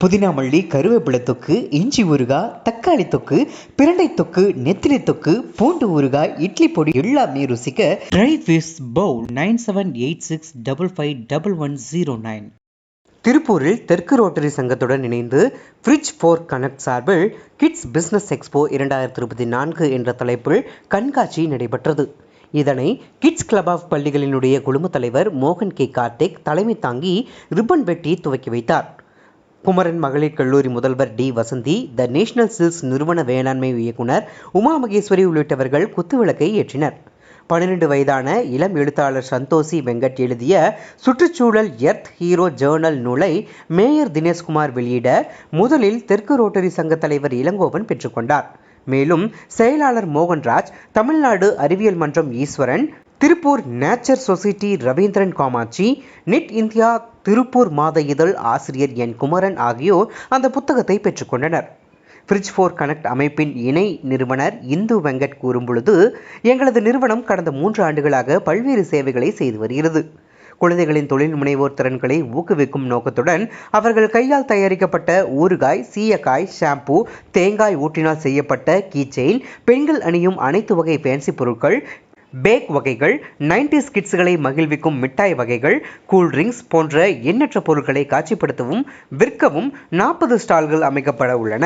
புதினா மல்லி கருவேப்பிலை தொக்கு இஞ்சி ஊறுகாய் தக்காளி தொக்கு பிரண்டை தொக்கு நெத்திலி தொக்கு பூண்டு ஊறுகாய் இட்லி பொடி எல்லாமே ருசிக்க dry fish bowl nine seven eight six double five double one zero nine திருப்பூரில் தெற்கு ரோட்டரி சங்கத்துடன் இணைந்து ஃப்ரிட்ஜ் ஃபோர் கனெக்ட் சார்பில் கிட்ஸ் பிஸ்னஸ் எக்ஸ்போ இரண்டாயிரத்தி இருபத்தி நான்கு என்ற தலைப்பில் கண்காட்சி நடைபெற்றது. இதனை கிட்ஸ் கிளப் ஆஃப் பள்ளிகளினுடைய குழும தலைவர் மோகன் கே கார்த்திக் தலைமை தாங்கி ரிப்பன் வெட்டி துவக்கி வைத்தார். குமரன் மகளிர் கல்லூரி முதல்வர் T. Vasanthi the National Silks நிறுவன வேளாண்மை இயக்குனர் உமா மகேஸ்வரி உள்ளிட்டவர்கள் குத்துவிளக்கை ஏற்றினர். பன்னிரண்டு வயதான இளம் எழுத்தாளர் சந்தோஷி வெங்கட் எழுதிய சுற்றுச்சூழல் எர்த் ஹீரோ ஜேர்னல் நூலை மேயர் தினேஷ்குமார் வெளியிட முதலில் தெற்கு ரோட்டரி சங்க தலைவர் இளங்கோவன் பெற்றுக்கொண்டார். மேலும் செயலாளர் மோகன்ராஜ் தமிழ்நாடு அறிவியல் மன்றம் Eswaran Tiruppur nature society Ravindran Kamatchi knit India Tiruppur மாத இதழ் ஆசிரியர் என் குமரன் ஆகியோர் அந்த புத்தகத்தை பெற்றுக்கொண்டனர். ஃப்ரிட்ஜ் ஃபோர் கனெக்ட் அமைப்பின் இணை நிறுவனர் இந்து வெங்கட் கூறும்பொழுது எங்களது நிறுவனம் கடந்த மூன்று ஆண்டுகளாக பல்வேறு சேவைகளை செய்து வருகிறது. குழந்தைகளின் தொழில் முனைவோர் திறன்களை ஊக்குவிக்கும் நோக்கத்துடன் அவர்கள் கையால் தயாரிக்கப்பட்ட ஊறுகாய் சீயக்காய் ஷாம்பு தேங்காய் ஊற்றினால் செய்யப்பட்ட கீச்செயின் பெண்கள் அணியும் அனைத்து வகை ஃபேன்சி பொருட்கள் பேக் வகைகள் நைன்டிஸ் கிட்ஸ்களை மகிழ்விக்கும் மிட்டாய் வகைகள் கூல்ட்ரிங்க்ஸ் போன்ற எண்ணற்ற பொருட்களை காட்சிப்படுத்தவும் விற்கவும் நாற்பது ஸ்டால்கள் அமைக்கப்பட உள்ளன.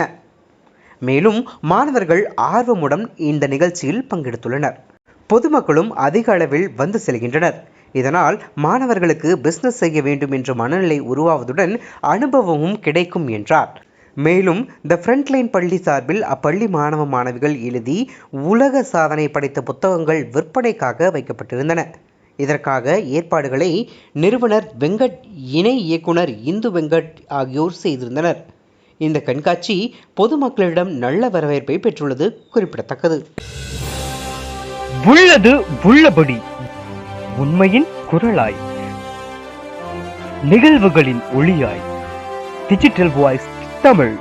மேலும் மாணவர்கள் ஆர்வமுடன் இந்த நிகழ்ச்சியில் பங்கெடுத்துள்ளனர். பொதுமக்களும் அதிக அளவில் வந்து செல்கின்றனர். இதனால் மாணவர்களுக்கு பிசினஸ் செய்ய வேண்டும் என்ற மனநிலை உருவாவதுடன் அனுபவமும் கிடைக்கும் என்றார். மேலும் த ஃப்ரண்ட்லைன் பள்ளி சார்பில் அப்பள்ளி மாணவ மாணவிகள் எழுதி உலக சாதனை படைத்த புத்தகங்கள் விற்பனைக்காக வைக்கப்பட்டிருந்தன. இதற்காக ஏற்பாடுகளை நிறுவனர் வெங்கட் இணை இயக்குனர் இந்து வெங்கட் ஆகியோர் செய்திருந்தனர். இந்த கண்காட்சி பொதுமக்களிடம் நல்ல வரவேற்பை பெற்றுள்ளது குறிப்பிடத்தக்கது. உள்ளது உள்ளபடி உண்மையின் குரலாய் நிகழ்வுகளின் ஒளியாய் டிஜிட்டல் வாய்ஸ் தமிழ்.